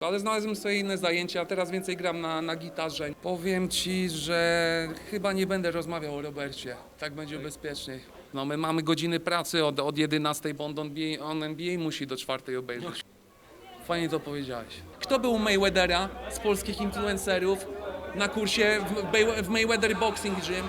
Ale znalazłem sobie inne zajęcia, teraz więcej gram na, na gitarze. Powiem ci, że chyba nie będę rozmawiał o Robercie. Tak będzie bezpieczniej. No my mamy godziny pracy od, od 11, bo on NBA, on NBA musi do czwartej obejrzeć. Fajnie to powiedziałeś. Kto był Mayweathera z polskich influencerów na kursie w, w Mayweather Boxing Gym?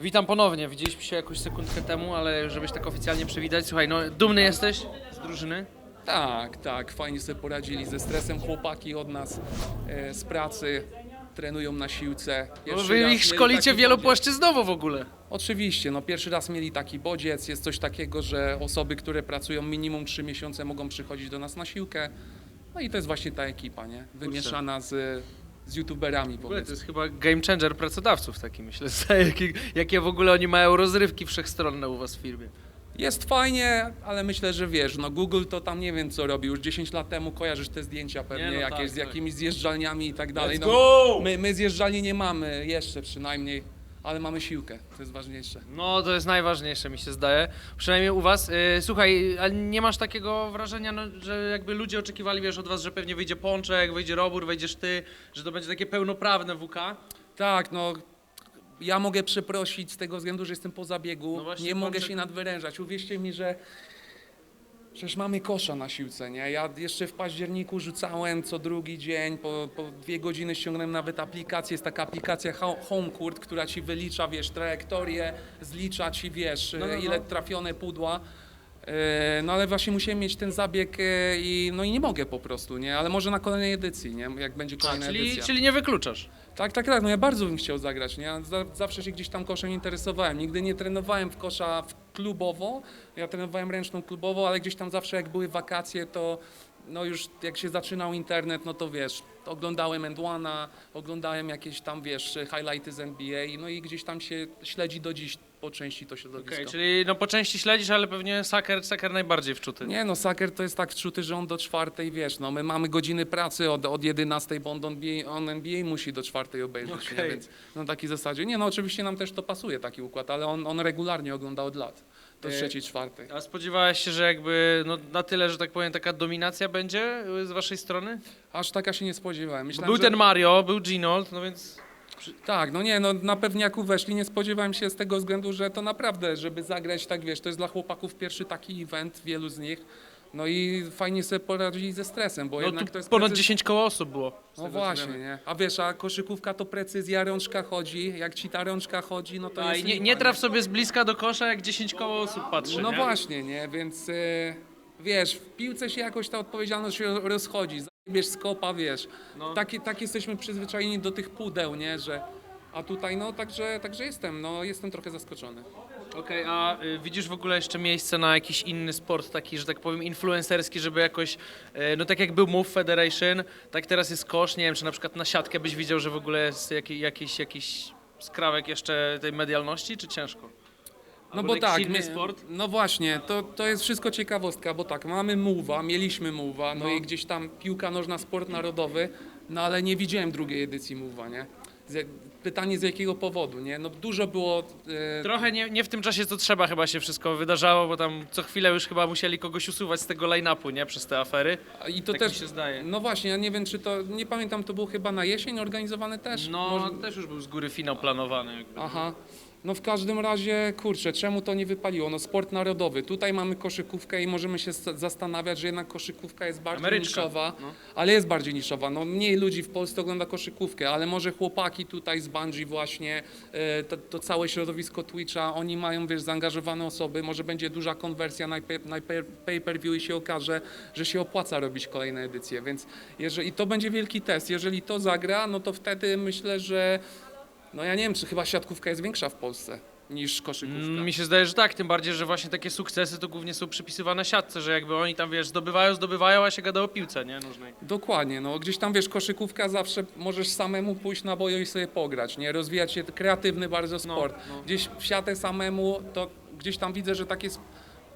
Witam ponownie. Widzieliśmy się jakąś sekundkę temu, ale żebyś tak oficjalnie przywitać. Słuchaj, no dumny jesteś z drużyny? Tak, tak, fajnie sobie poradzili ze stresem chłopaki od nas e, z pracy. Trenują na siłce. Bo Jeszcze wy raz ich mieli szkolicie taki wielopłaszczyznowo w ogóle. Oczywiście, no pierwszy raz mieli taki bodziec. Jest coś takiego, że osoby, które pracują minimum 3 miesiące mogą przychodzić do nas na siłkę. No i to jest właśnie ta ekipa, nie? Wymieszana z, z youtuberami W ogóle to jest chyba game changer pracodawców taki myślę. Jakie, jakie w ogóle oni mają rozrywki wszechstronne u was w firmie. Jest fajnie, ale myślę, że wiesz, no Google to tam nie wiem co robi. Już 10 lat temu kojarzysz te zdjęcia pewnie Nie, no jakieś tak, z tak. jakimiś zjeżdżalniami i tak dalej. Let's No, go! my, my zjeżdżalni nie mamy jeszcze przynajmniej, ale mamy siłkę. To jest ważniejsze. No to jest najważniejsze mi się zdaje. Przynajmniej u was. Yy, słuchaj, a nie masz takiego wrażenia, no, że jakby ludzie oczekiwali wiesz od was, że pewnie wyjdzie Pączek, wyjdzie Robur, wejdziesz ty, że to będzie takie pełnoprawne WK? Tak, no ja mogę przeprosić z tego względu, że jestem po zabiegu. No właśnie, nie mogę Pączek- się nadwyrężać. Uwierzcie mi, że przecież mamy kosza na siłce, nie? Ja jeszcze w październiku rzucałem co drugi dzień, po, po dwie godziny ściągnąłem nawet aplikację. Jest taka aplikacja Ho- HomeCourt, która ci wylicza, wiesz, trajektorię, zlicza ci, wiesz, No, no, no. ile trafione pudła. E, No ale właśnie musiałem mieć ten zabieg e, i no i nie mogę po prostu, nie? Ale może na kolejnej edycji, nie? Jak będzie A, kolejna czyli, edycja. czyli nie wykluczasz. Tak, tak, tak. No ja bardzo bym chciał zagrać. Nie? Zawsze się gdzieś tam koszem interesowałem. Nigdy nie trenowałem w kosza w klubowo. Ja trenowałem ręczną klubowo, ale gdzieś tam zawsze jak były wakacje, to no już jak się zaczynał internet, no to wiesz, oglądałem End One'a, oglądałem jakieś tam, wiesz, highlighty z NBA, no i gdzieś tam się śledzi do dziś po części to środowisko. Okej, czyli no po części śledzisz, ale pewnie saker, saker najbardziej wczuty. Nie no, saker to jest tak wczuty, że on do czwartej, wiesz, no my mamy godziny pracy od, od 11, bo on, NBA, on NBA musi do czwartej obejrzeć, nie? Okej. więc na takiej zasadzie. Nie no, oczywiście nam też to pasuje taki układ, ale on, on regularnie ogląda od lat, do E, trzeciej, czwartej. A spodziewałeś się, że jakby no, na tyle, że tak powiem, taka dominacja będzie y, z waszej strony? Aż taka się nie spodziewałem. Bo Myślałem, był że... ten Mario, był Ginold, no więc... Tak, no nie, no na pewniaku weszli, nie spodziewałem się z tego względu, że to naprawdę, żeby zagrać, tak wiesz, to jest dla chłopaków pierwszy taki event, wielu z nich, no i fajnie sobie poradzili ze stresem, bo No jednak tu to jest ponad precyz- 10 koło osób było. z No tego, co właśnie, wiemy. nie? A wiesz, a koszykówka to precyzja, rączka chodzi. Jak ci ta rączka chodzi, no to A, jest i nie, lipa, nie traf sobie z bliska do kosza, jak 10 koło osób patrzy, No nie? właśnie, nie? Więc e, wiesz, w piłce się jakoś ta odpowiedzialność rozchodzi. Zajebiesz skopa, wiesz. No. Tak, tak jesteśmy przyzwyczajeni do tych pudeł, nie? Że, a tutaj, no, także, także jestem, no, jestem trochę zaskoczony. Okej, a y, widzisz w ogóle jeszcze miejsce na jakiś inny sport, taki, że tak powiem, influencerski, żeby jakoś, y, no tak jak był Move Federation, tak teraz jest kosz, nie wiem, czy na przykład na siatkę byś widział, że w ogóle jest jakiś, jakiś, jakiś skrawek jeszcze tej medialności, czy ciężko? No Albo bo jakiś tak, inny my- sport? no właśnie, to, to jest wszystko ciekawostka, bo tak, mamy muwa, mieliśmy muwa, no, No. i gdzieś tam piłka nożna, sport narodowy, no ale nie widziałem drugiej edycji muwa, nie? Z, pytanie z jakiego powodu, nie? No dużo było... E, Trochę nie, nie w tym czasie, co trzeba chyba się wszystko wydarzało, bo tam co chwilę już chyba musieli kogoś usuwać z tego line-upu, nie? Przez te afery. I to tak też. mi się zdaje. No właśnie, ja nie wiem, czy to. Nie pamiętam, to było chyba na jesień organizowane też. No, Może- też już był z góry finał planowany. Jakby. Aha. No w każdym razie, kurczę, czemu to nie wypaliło? No sport narodowy. Tutaj mamy koszykówkę i możemy się zastanawiać, że jednak koszykówka jest bardziej Ameryczka, niszowa. no. Ale jest bardziej niszowa. No mniej ludzi w Polsce ogląda koszykówkę, ale może chłopaki tutaj z Bungie właśnie, e, to, to całe środowisko Twitcha, oni mają, wiesz, zaangażowane osoby, może będzie duża konwersja na, na pay- pay-per-view i się okaże, że się opłaca robić kolejne edycje, więc jeżeli, i to będzie wielki test. Jeżeli to zagra, no to wtedy myślę, że no ja nie wiem, czy chyba siatkówka jest większa w Polsce niż koszykówka. Mm, Mi się zdaje, że tak, tym bardziej, że właśnie takie sukcesy to głównie są przypisywane siatce, że jakby oni tam, wiesz, zdobywają, zdobywają, a się gada o piłce, nie? Nóżnej. Dokładnie, no gdzieś tam wiesz, koszykówka zawsze możesz samemu pójść na bojo i sobie pograć, nie? Rozwijać się, kreatywny bardzo sport. no. Gdzieś w siatę samemu, to gdzieś tam widzę, że tak jest,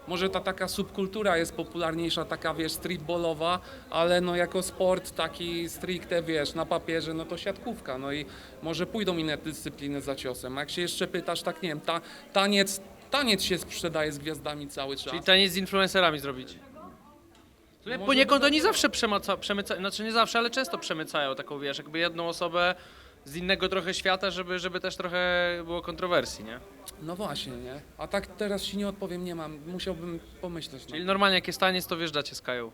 może ta taka subkultura jest popularniejsza, taka wiesz, streetballowa, ale no jako sport taki stricte, wiesz, na papierze, no to siatkówka, no i może pójdą inne dyscypliny za ciosem. A jak się jeszcze pytasz, tak nie wiem, ta, taniec Taniec się sprzedaje z gwiazdami cały czas. Czyli taniec z influencerami zrobić. Poniekąd oni było. zawsze przemyca, przemycają, znaczy nie zawsze, ale często przemycają taką, wiesz, jakby jedną osobę z innego trochę świata, żeby, żeby też trochę było kontrowersji, nie? No właśnie, nie? A tak teraz ci nie odpowiem, nie mam. Musiałbym pomyśleć. Czyli No. normalnie jak jest taniec, to wjeżdżacie z Kają.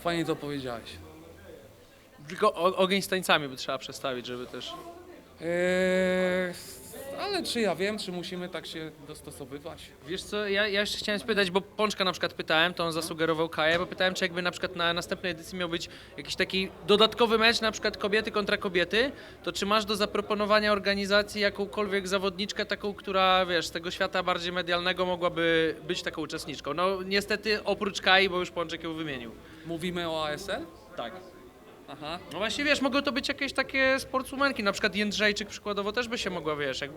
Fajnie to powiedziałeś. Tylko o, ogień z tańcami by trzeba przestawić, żeby też... Eee, ale czy ja wiem, czy musimy tak się dostosowywać? Wiesz co, ja, ja jeszcze chciałem spytać, bo Pączka na przykład pytałem, to on zasugerował Kaję, bo pytałem, czy jakby na przykład na następnej edycji miał być jakiś taki dodatkowy mecz, na przykład kobiety kontra kobiety, to czy masz do zaproponowania organizacji jakąkolwiek zawodniczkę, taką, która, wiesz, z tego świata bardziej medialnego mogłaby być taką uczestniczką? No niestety oprócz Kai, bo już Pączek ją wymienił. Mówimy o ASL? Tak. Aha. No właśnie, wiesz, mogą to być jakieś takie sportswomanki, na przykład Jędrzejczyk przykładowo też by się mogła, wiesz, jak...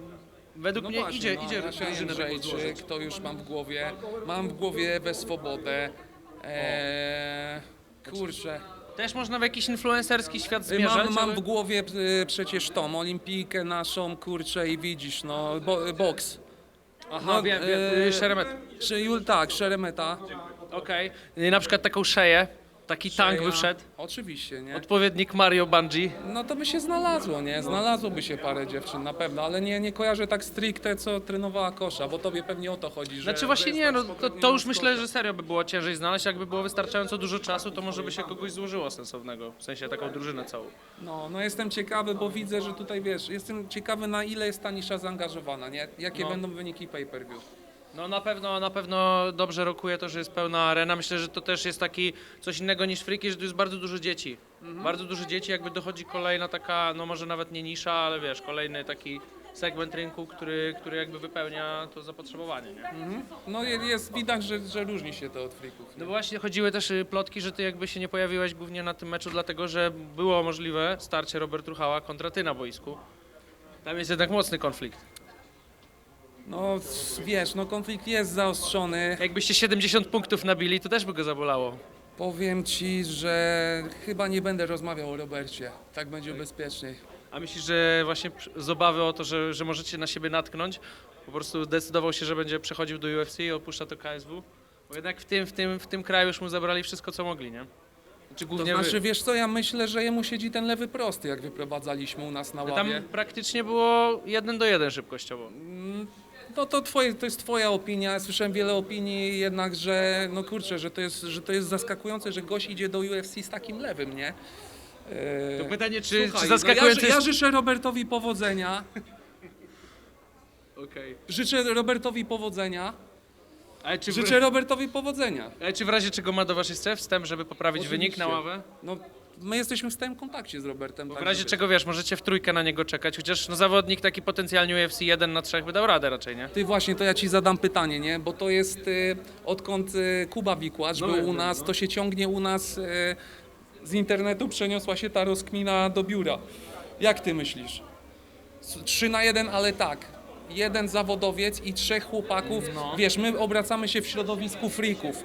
Według No mnie właśnie, idzie, no, idzie Jasia drużynę taką złożyć. Jędrzejczyk, to już mam w głowie. Mam w głowie we swobodę. Eee, kurczę. Też można w jakiś influencerski świat zmierzać, Mam, mam ale- w głowie y, przecież tą olimpijkę naszą, kurczę i widzisz, no, bo, boks. Aha, No, wiem, e, wiem, Szeremet. Czy, Jul, tak, Szeremeta. Okej. Na przykład taką szeję, taki tank by wszedł, Oczywiście, nie? odpowiednik Mario Bungie. No to by się znalazło, nie? Znalazłoby się parę dziewczyn na pewno, ale nie, nie kojarzę tak stricte, co trenowała kosza, bo tobie pewnie o to chodzi, że... Znaczy właśnie nie, no tak to, spokojnie to już myślę, że serio by było ciężej znaleźć, jakby było wystarczająco dużo czasu, to może by się kogoś złożyło sensownego, w sensie taką drużynę całą. No, no jestem ciekawy, bo widzę, że tutaj, wiesz, jestem ciekawy na ile jest ta nisza zaangażowana, nie? Jakie No. będą wyniki pay-per-view. No na pewno, na pewno dobrze rokuje to, że jest pełna arena. Myślę, że to też jest taki coś innego niż friki, że tu jest bardzo dużo dzieci. Bardzo dużo dzieci, jakby dochodzi kolejna taka, no może nawet nie nisza, ale wiesz, kolejny taki segment rynku, który, który jakby wypełnia to zapotrzebowanie, nie? No je- jest, widać, że, że różni się to od freaków. No właśnie chodziły też y, plotki, że ty jakby się nie pojawiłeś głównie na tym meczu, dlatego że było możliwe starcie Robert Ruchała kontra ty na boisku. Tam jest jednak mocny konflikt. No wiesz, no konflikt jest zaostrzony. Jakbyście 70 punktów nabili, to też by go zabolało. Powiem ci, że chyba nie będę rozmawiał o Robercie. Tak będzie bezpieczniej. A myślisz, że właśnie przy- z obawy o to, że, że możecie na siebie natknąć, po prostu zdecydował się, że będzie przechodził do UFC i opuszcza to KSW? Bo jednak w tym, w tym, w tym kraju już mu zabrali wszystko, co mogli, nie? Czy To głównie znaczy, wy. wiesz co, ja myślę, że jemu siedzi ten lewy prosty, jak wyprowadzaliśmy u nas na Tam ławie. praktycznie było jeden do jeden szybkościowo. No to, twoje, to jest twoja opinia, słyszałem wiele opinii jednak, że no kurczę, że to jest, że to jest zaskakujące, że gość idzie do UFC z takim lewym, nie? Eee, To pytanie, czy, słuchaj, czy no zaskakujące ja, ja jest... życzę Robertowi powodzenia. Okej. Życzę Robertowi powodzenia. Ale czy, w, Życzę Robertowi powodzenia. ale czy w razie czego ma do was jeszcze wstęp, żeby poprawić wynik na ławę? No, my jesteśmy w stałym kontakcie z Robertem. Bo w tak, razie czego wiesz, możecie w trójkę na niego czekać, chociaż no, zawodnik taki potencjalnie UFC 1 na 3 by dał radę raczej, nie? Ty właśnie, to ja ci zadam pytanie, nie? Bo to jest y, odkąd y, Kuba Wikłacz No był u nas, no. to się ciągnie u nas y, z internetu przeniosła się ta rozkmina do biura. Jak ty myślisz? S- Trzy na jeden, ale tak. Jeden zawodowiec i trzech chłopaków. No. Wiesz, my obracamy się w środowisku freaków.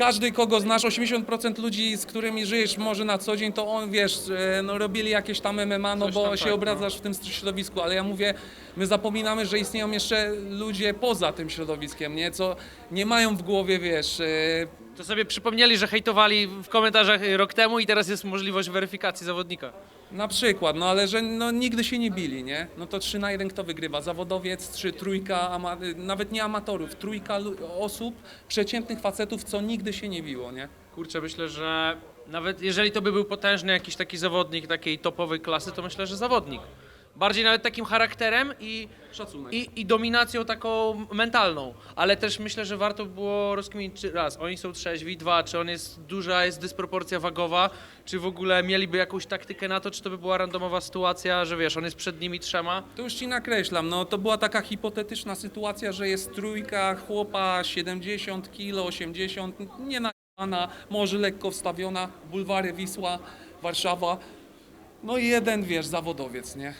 Każdy, kogo znasz, 80% ludzi, z którymi żyjesz może na co dzień, to on, wiesz, no, robili jakieś tam MMA, no Coś bo tam się tak, obracasz w tym środowisku, ale ja mówię, my zapominamy, że istnieją jeszcze ludzie poza tym środowiskiem, nie? Co nie mają w głowie, wiesz, e, To sobie przypomnieli, że hejtowali w komentarzach rok temu i teraz jest możliwość weryfikacji zawodnika. Na przykład, no ale że no, nigdy się nie bili, nie? No to 3 na 1 kto wygrywa? Zawodowiec, czy trójka, ama, nawet nie amatorów, trójka osób, przeciętnych facetów, co nigdy się nie biło, nie? Kurczę, myślę, że nawet jeżeli to by był potężny jakiś taki zawodnik takiej topowej klasy, to myślę, że zawodnik. Bardziej nawet takim charakterem i, Szacunek. i, i dominacją taką mentalną. Ale też myślę, że warto było rozkminić, czy raz, oni są trzeźwi, dwa, czy on jest duża, jest dysproporcja wagowa, czy w ogóle mieliby jakąś taktykę na to, czy to by była randomowa sytuacja, że wiesz, on jest przed nimi trzema. To już ci nakreślam, no to była taka hipotetyczna sytuacja, że jest trójka chłopa 70 kg, 80, nie na może lekko wstawiona, bulwary Wisła, Warszawa. No i jeden, wiesz, zawodowiec, nie?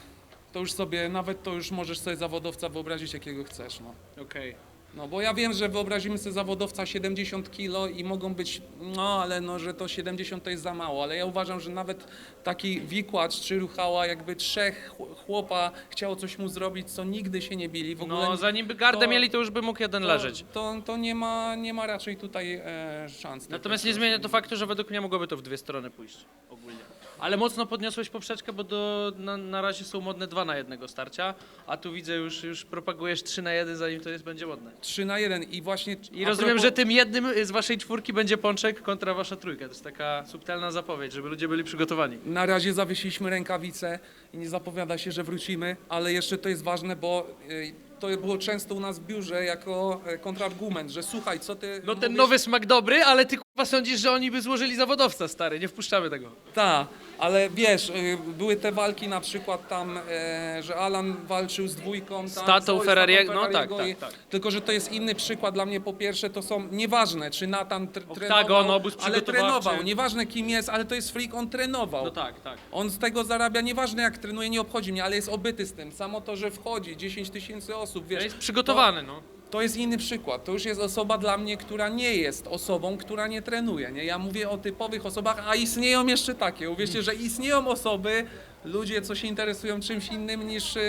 To już sobie, nawet to już możesz sobie zawodowca wyobrazić, jakiego chcesz, no. Okej. No bo ja wiem, że wyobrazimy sobie zawodowca 70 kilo i mogą być, no ale no, że to 70 to jest za mało, ale ja uważam, że nawet taki wikłacz czy ruchała, jakby trzech chł- chłopa chciało coś mu zrobić, co nigdy się nie bili, w ogóle No, zanim by gardę to- mieli, to już by mógł jeden leżeć. To, to nie, ma, nie ma raczej tutaj e, szans. Natomiast nie zmienia to faktu, że według mnie mogłoby to w dwie strony pójść ogólnie. Ale mocno podniosłeś poprzeczkę, bo do, na, na razie są modne dwa na jednego starcia, a tu widzę już, już propagujesz trzy na jeden, zanim to jest będzie modne. 3 na 1 i właśnie... I a rozumiem, propos- że tym jednym z waszej czwórki będzie pączek kontra wasza trójka. To jest taka subtelna zapowiedź, żeby ludzie byli przygotowani. Na razie zawiesiliśmy rękawice i nie zapowiada się, że wrócimy, ale jeszcze to jest ważne, bo y, to było często u nas w biurze jako e, kontrargument, że słuchaj, co ty No ten mówisz- nowy smak dobry, ale ty kurwa sądzisz, że oni by złożyli zawodowca stary, nie wpuszczamy tego. Tak, ale wiesz, y, były te walki na przykład tam, e, że Alan walczył z dwójką. Tam, Z tatą oj, Ferrariego, no Ferrariego tak, i- tak, tak. Tylko, że to jest inny przykład dla mnie. Po pierwsze, to są nieważne, czy Natan tr- Oktagon, trenował, obóz ale przygotowawczy. trenował. Nieważne kim jest, ale to jest freak, on trenował. No tak, tak. On z tego zarabia, nieważne jak trenuje, nie obchodzi mnie, ale jest obyty z tym. Samo to, że wchodzi 10 tysięcy osób, wiesz. jest przygotowany, no. To jest inny przykład. To już jest osoba dla mnie, która nie jest osobą, która nie trenuje. Nie? Ja mówię o typowych osobach, a istnieją jeszcze takie. Uwierzcie, że istnieją osoby, ludzie, co się interesują czymś innym niż e,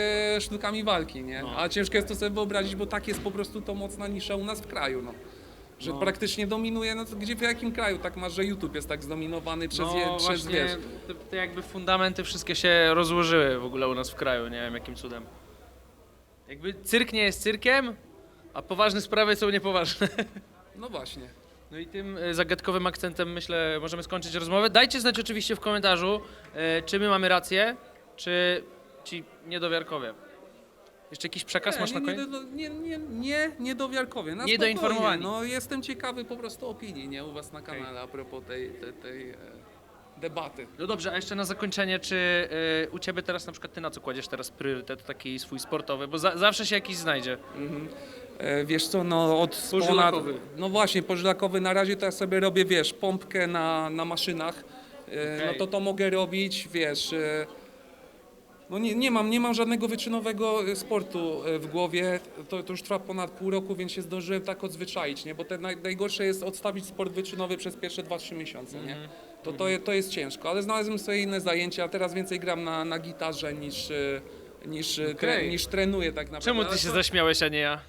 sztukami walki. Nie? No. A ciężko jest to sobie wyobrazić, bo tak jest po prostu to mocna nisza u nas w kraju. No. Że No. praktycznie dominuje, no to gdzie w jakim kraju tak masz, że YouTube jest tak zdominowany przez, no, je, przez właśnie wiesz. te, te jakby fundamenty wszystkie się rozłożyły w ogóle u nas w kraju, nie wiem jakim cudem. Jakby cyrk nie jest cyrkiem, a poważne sprawy są niepoważne. No właśnie. No i tym e, zagadkowym akcentem myślę możemy skończyć rozmowę. Dajcie znać oczywiście w komentarzu, e, czy my mamy rację, czy ci niedowiarkowie. Jeszcze jakiś przekaz masz na nie, koniec? nie, nie, nie, nie, niedowiarkowie. Na Niedoinformowani. spokojnie. No jestem ciekawy po prostu opinii, nie, u was na kanale a propos tej, tej, tej e, debaty. No dobrze, a jeszcze na zakończenie, czy e, u ciebie teraz na przykład ty na co kładziesz teraz priorytet taki swój sportowy? Bo za, zawsze się jakiś znajdzie. E, wiesz co, no od ponad, no właśnie, pożylakowy na razie to ja sobie robię, wiesz, pompkę na, na maszynach, e, Okej. no to to mogę robić, wiesz, e, no nie, nie mam, nie mam żadnego wyczynowego e, sportu e, w głowie, to, to już trwa ponad pół roku, więc się zdążyłem tak odzwyczaić, nie, bo te naj, najgorsze jest odstawić sport wyczynowy przez pierwsze 2-3 miesiące, nie, Mhm. to, to, je- to jest ciężko, ale znalazłem sobie inne zajęcia, teraz więcej gram na, na gitarze niż, e, niż, e, tre, Okej. niż trenuję tak naprawdę. Czemu Ale ty się to- zaśmiałeś, a nie ja?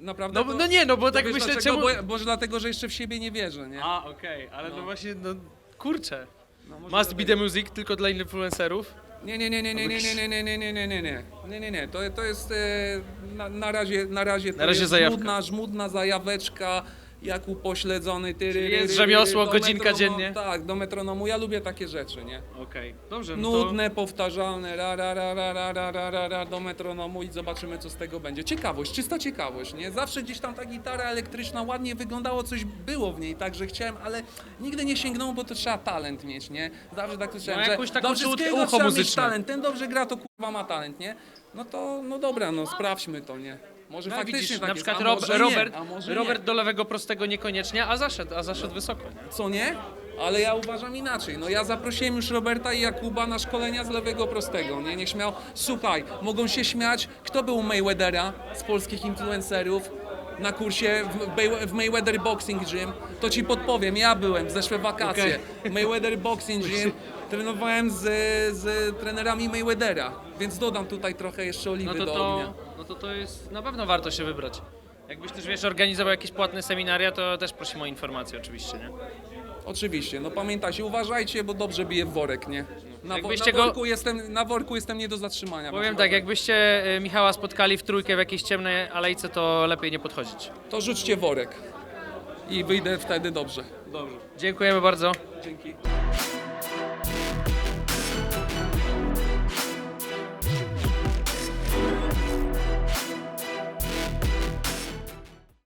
Naprawdę No, to- no nie, no bo tak wiesz myślę, dlaczego? czemu... Bo, bo dlatego, że jeszcze w siebie nie wierzę, nie? A, okej, ale no. No. właśnie, no kurczę. No, może Must be dlatego. the music tylko dla influencerów. Nie, nie, nie, nie, nie, nie, nie, nie, nie, nie, nie, nie, nie, nie, nie, nie, nie, to, to jest e, na, na razie, na razie to Na razie jest zajawka. żmudna, żmudna zajaweczka, jak upośledzony, ty, Czyli jest rzemiosło, godzinka dziennie? Tak, do metronomu, ja lubię takie rzeczy, nie? Okej, dobrze, no Nudne, powtarzalne, ra, ra, ra, ra, ra, ra, ra, ra, ra, do metronomu i zobaczymy, co z tego będzie. Ciekawość, czysta ciekawość, nie? Zawsze gdzieś tam ta gitara elektryczna ładnie wyglądało, coś było w niej, także chciałem, ale nigdy nie sięgnąłem, bo to trzeba talent mieć, nie? Zawsze tak słyszałem, No, że jakąś taką do cud- wszystkiego ucho trzeba mieć muzyczne. talent, ten dobrze gra, to kurwa ma talent, nie? No to, no dobra, no sprawdźmy to, nie? Może No, faktycznie widzisz, tak na jest, przykład a Rob, może nie, Robert, a może Robert do lewego prostego niekoniecznie, a zaszedł, a zaszedł wysoko. Co nie? Ale ja uważam inaczej. No ja zaprosiłem już Roberta i Jakuba na szkolenia z lewego prostego. Nie, niech śmiał. Słuchaj, mogą się śmiać. Kto był Mayweathera z polskich influencerów? Na kursie w, May- w Mayweather Boxing Gym, to ci podpowiem, ja byłem w zeszłe wakacje. Mayweather Boxing Gym, trenowałem z, z trenerami Mayweathera, więc dodam tutaj trochę jeszcze oliwy No to, do ognia. to, no to to jest, na pewno warto się wybrać. Jakbyś też, wiesz, organizował jakieś płatne seminaria, to też prosimy o informacje oczywiście, nie? Oczywiście, no pamiętajcie, uważajcie, bo dobrze bije w worek, nie? Na, wo- Jakbyście na, go- worku jestem, na worku jestem nie do zatrzymania. Powiem tak, jakbyście y, Michała spotkali w trójkę w jakiejś ciemnej alejce, to lepiej nie podchodzić. To rzućcie worek i wyjdę wtedy dobrze. Dobrze. Dziękujemy bardzo. Dzięki.